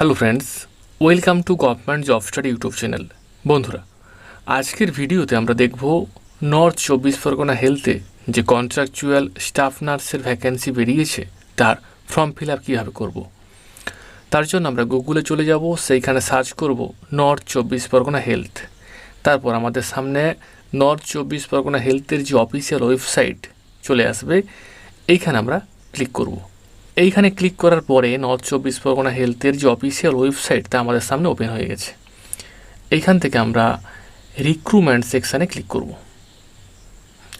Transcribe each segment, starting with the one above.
Hello friends welcome to government job study YouTube channel বন্ধুরা, আজকের ভিডিওতে আমরা দেখব নর্থ চব্বিশ পরগনা হেলথে যে কন্ট্রাকচুয়াল স্টাফ নার্সের ভ্যাকেন্সি বেরিয়েছে, তার ফর্ম ফিল আপ কীভাবে করব। তার জন্য আমরা গুগলে চলে যাব, সেইখানে সার্চ করব নর্থ চব্বিশ পরগনা হেলথ তারপর আমাদের সামনে নর্থ চব্বিশ পরগনা হেলথের যে অফিসিয়াল ওয়েবসাইট চলে আসবে, এইখানে আমরা ক্লিক করব। এইখানে ক্লিক করার পরে নর্থ চব্বিশ পরগনা হেলথের যে অফিসিয়াল ওয়েবসাইট তা আমাদের সামনে ওপেন হয়ে গেছে। এইখান থেকে আমরা রিক্রুটমেন্ট সেকশানে ক্লিক করব।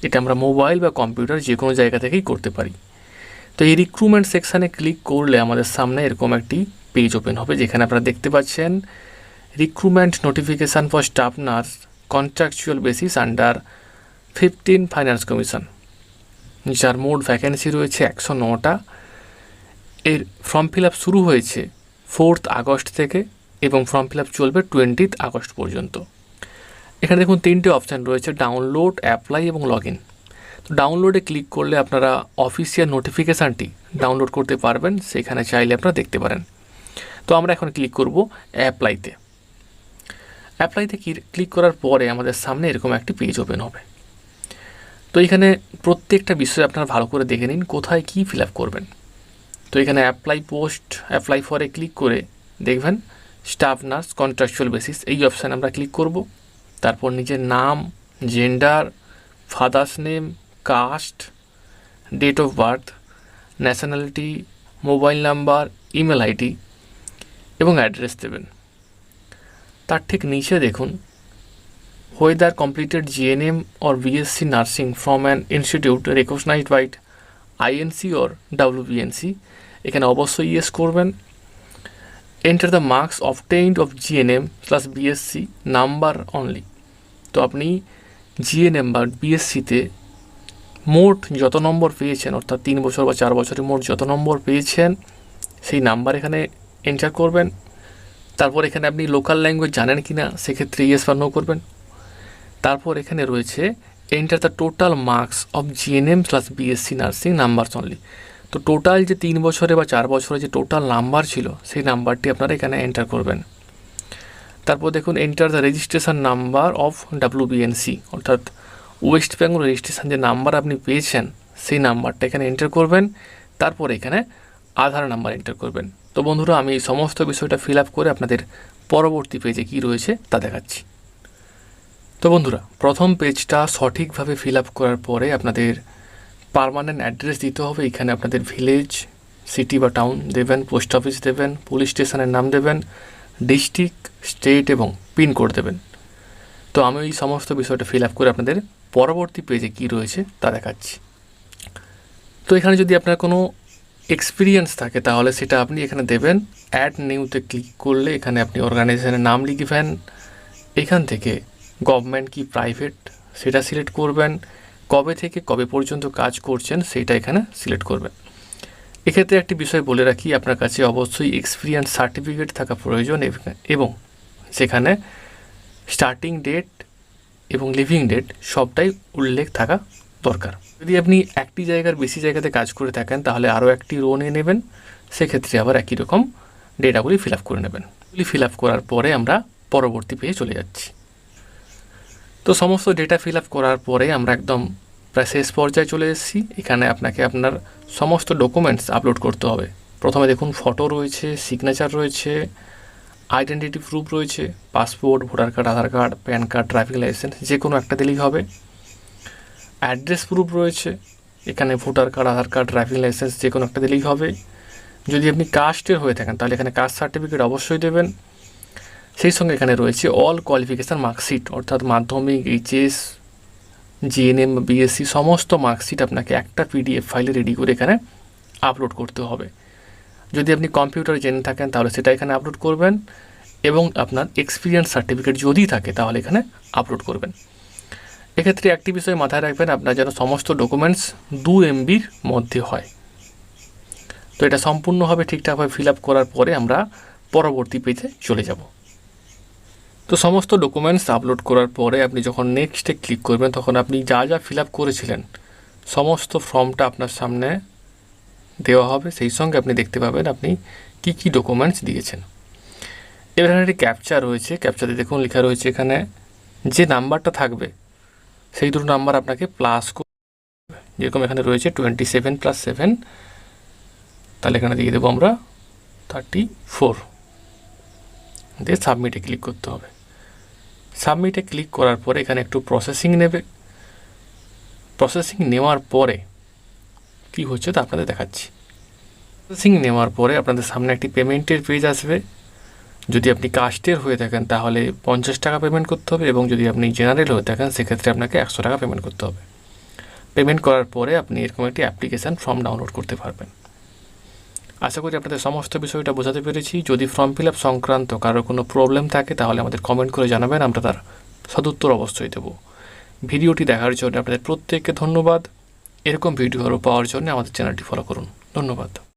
এটা আমরা মোবাইল বা কম্পিউটার যে কোনো জায়গা থেকেই করতে পারি। তো এই রিক্রুটমেন্ট সেকশানে ক্লিক করলে আমাদের সামনে এরকম একটি পেজ ওপেন হবে, যেখানে আপনারা দেখতে পাচ্ছেন recruitment notification for staff nurse contractual basis under fifteen finance commission যার মোট ভ্যাকেন্সি রয়েছে একশো নটা। এর ফর্ম ফিল আপ শুরু হয়েছে ফোর্থ আগস্ট থেকে এবং ফর্ম ফিল আপ চলবে টোয়েন্টিথ আগস্ট পর্যন্ত। এখানে দেখুন তিনটে অপশান রয়েছে ডাউনলোড অ্যাপ্লাই এবং লগ ইন তো ডাউনলোডে ক্লিক করলে আপনারা অফিসিয়াল নোটিফিকেশানটি ডাউনলোড করতে পারবেন, সেখানে চাইলে আপনারা দেখতে পারেন। তো আমরা এখন ক্লিক করব অ্যাপ্লাইতে অ্যাপ্লাইতে ক্লিক করার পরে আমাদের সামনে এরকম একটি পেজ ওপেন হবে। তো এখানে প্রত্যেকটা বিষয় আপনারা ভালো করে দেখে নিন, কোথায় কী ফিল করবেন। তো এখানে অ্যাপ্লাই পোস্ট অ্যাপ্লাই ফরে ক্লিক করে দেখবেন স্টাফ নার্স কন্ট্রাকচুয়াল বেসিস এই অপশানে আমরা ক্লিক করব। তারপর নিজের নাম gender father's name caste date of birth nationality mobile number email ID এবং অ্যাড্রেস দেবেন। তার ঠিক নিচে দেখুন, whether completed GNM or BSc nursing from an institute recognized by INC or WBNC এখানে অবশ্যই ইয়েস করবেন। Enter the marks obtained of GNM plus BSc number only তো আপনি জিএনএম বা বিএসসিতে মোট যত নম্বর পেয়েছেন, অর্থাৎ তিন বছর বা চার বছরে মোট যত নম্বর পেয়েছেন, সেই নাম্বার এখানে এন্টার করবেন। তারপর এখানে আপনি লোকাল ল্যাঙ্গুয়েজ জানেন কি না সেক্ষেত্রে ইয়েস বা নো করবেন। তারপর এখানে রয়েছে enter the total marks of GNM plus BSc nursing numbers only তো টোটাল যে তিন বছরে বা চার বছরে যে টোটাল নাম্বার ছিল, সেই নাম্বারটি আপনারা এখানে এন্টার করবেন। তারপর দেখুন enter the registration number of WBNC অর্থাৎ ওয়েস্ট বেঙ্গল রেজিস্ট্রেশন যে নাম্বার আপনি পেয়েছেন, সেই নাম্বারটা এখানে এন্টার করবেন। তারপর এখানে আধার নাম্বার এন্টার করবেন। তো বন্ধুরা, আমি এই সমস্ত বিষয়টা ফিল আপ করে আপনাদের পরবর্তী পেজে কী রয়েছে তা দেখাচ্ছি। তো বন্ধুরা, প্রথম পেজটা সঠিকভাবে ফিল আপ করার পরে আপনাদের পারমানেন্ট অ্যাড্রেস দিতে হবে। এখানে আপনাদের ভিলেজ সিটি বা টাউন দেবেন পোস্ট অফিস দেবেন পুলিশ স্টেশনের নাম দেবেন ডিস্ট্রিক্ট স্টেট এবং পিনকোড দেবেন। তো আমি এই সমস্ত বিষয়টা ফিল আপ করে আপনাদের পরবর্তী পেজে কী রয়েছে তা দেখাচ্ছি। তো এখানে যদি আপনার কোনো এক্সপিরিয়েন্স থাকে, তাহলে সেটা আপনি এখানে দেবেন। অ্যাড নিউতে ক্লিক করলে এখানে আপনি অর্গানাইজেশনের নাম লিখবেন। এখান থেকে গভর্নমেন্ট কি প্রাইভেট? সেটা সিলেক্ট করবেন। কবে থেকে কবে পর্যন্ত কাজ করছেন সেটা এখানে সিলেক্ট করবেন। এক্ষেত্রে একটি বিষয় বলে রাখি, আপনার কাছে অবশ্যই এক্সপিরিয়েন্স সার্টিফিকেট থাকা প্রয়োজন এবং সেখানে স্টার্টিং ডেট এবং লিভিং ডেট সবটাই উল্লেখ থাকা দরকার। যদি আপনি একটি জায়গার বেশি জায়গাতে কাজ করে থাকেন, তাহলে আরও একটি রো নিয়ে নেবেন। সেক্ষেত্রে আবার একই রকম ডেটাগুলি ফিল আপ করে নেবেন। ফিল আপ করার পরে আমরা পরবর্তী পেয়ে চলে যাচ্ছি। তো সমস্ত ডেটা ফিল আপ করার পরে আমরা একদম প্রায় শেষ পর্যায়ে চলে এসেছি। এখানে আপনাকে আপনার সমস্ত ডকুমেন্টস আপলোড করতে হবে। প্রথমে দেখুন ফটো রয়েছে সিগনেচার রয়েছে আইডেন্টিটি প্রুফ রয়েছে passport voter card Aadhaar card PAN card driving licence যে কোনো একটা দিলেই হবে। অ্যাড্রেস প্রুফ রয়েছে, এখানে voter card Aadhaar card driving licence যে কোনো একটা দিলেই হবে। যদি আপনি কাস্টের হয়ে থাকেন, তাহলে এখানে কাস্ট সার্টিফিকেট অবশ্যই দেবেন। সেই সঙ্গে এখানে রয়েছে অল কোয়ালিফিকেশান মার্কশিট অর্থাৎ মাধ্যমিক এইচএস জিএনএম বিএসসি সমস্ত মার্কশিট আপনাকে একটা পিডিএফ ফাইলে রেডি করে এখানে আপলোড করতে হবে। যদি আপনি কম্পিউটার জেনে থাকেন, তাহলে সেটা এখানে আপলোড করবেন এবং আপনার এক্সপিরিয়েন্স সার্টিফিকেট যদি থাকে, তাহলে এখানে আপলোড করবেন। এক্ষেত্রে একটি বিষয় মাথায় রাখবেন, আপনার যেন সমস্ত ডকুমেন্টস দু এমবির মধ্যে হয়। তো এটা সম্পূর্ণভাবে ঠিকঠাকভাবে ফিল আপ করার পরে আমরা পরবর্তী পেজে চলে যাব। তো সমস্ত ডকুমেন্টস আপলোড করার পরে আপনি যখন নেক্সটে ক্লিক করবেন, তখন আপনি যা যা ফিল করেছিলেন, সমস্ত ফর্মটা আপনার সামনে দেওয়া হবে। সেই সঙ্গে আপনি দেখতে পাবেন আপনি কী কী ডকুমেন্টস দিয়েছেন। এবার এখানে একটি ক্যাপচা রয়েছে। ক্যাপচাতে দেখুন লেখা রয়েছে এখানে যে নাম্বারটা থাকবে, সেই দুটো নাম্বার আপনাকে প্লাস যেরকম এখানে রয়েছে টোয়েন্টি সেভেন প্লাস সেভেন তাহলে এখানে দিয়ে দেবো আমরা থার্টি ফোর দিয়ে সাবমিটে ক্লিক করতে হবে। সাবমিটে ক্লিক করার পরে এখানে একটু প্রসেসিং নেবে। প্রসেসিং নেওয়ার পরে কি হচ্ছে তা আপনাদের দেখাচ্ছি। প্রসেসিং নেওয়ার পরে আপনাদের সামনে একটি পেমেন্টের পেজ আসবে। যদি আপনি কাস্টের হয়ে থাকেন তাহলে পঞ্চাশ টাকা পেমেন্ট করতে হবে এবং যদি আপনি জেনারেল হয়ে থাকেন সেক্ষেত্রে আপনাকে একশো টাকা পেমেন্ট করতে হবে। পেমেন্ট করার পরে আপনি এরকম একটি অ্যাপ্লিকেশান ফর্ম ডাউনলোড করতে পারবেন। আশা করি আপনাদের সমস্ত বিষয়টা বোঝাতে পেরেছি। যদি ফর্ম ফিল আপ সংক্রান্ত কারোর কোনো প্রবলেম থাকে, তাহলে আমাদের কমেন্ট করে জানাবেন, আমরা তার সদুত্তর অবশ্যই দেবো। ভিডিওটি দেখার জন্য আপনাদের প্রত্যেককে ধন্যবাদ। এরকম ভিডিও আরও পাওয়ার জন্য আমাদের চ্যানেলটি ফলো করুন। ধন্যবাদ।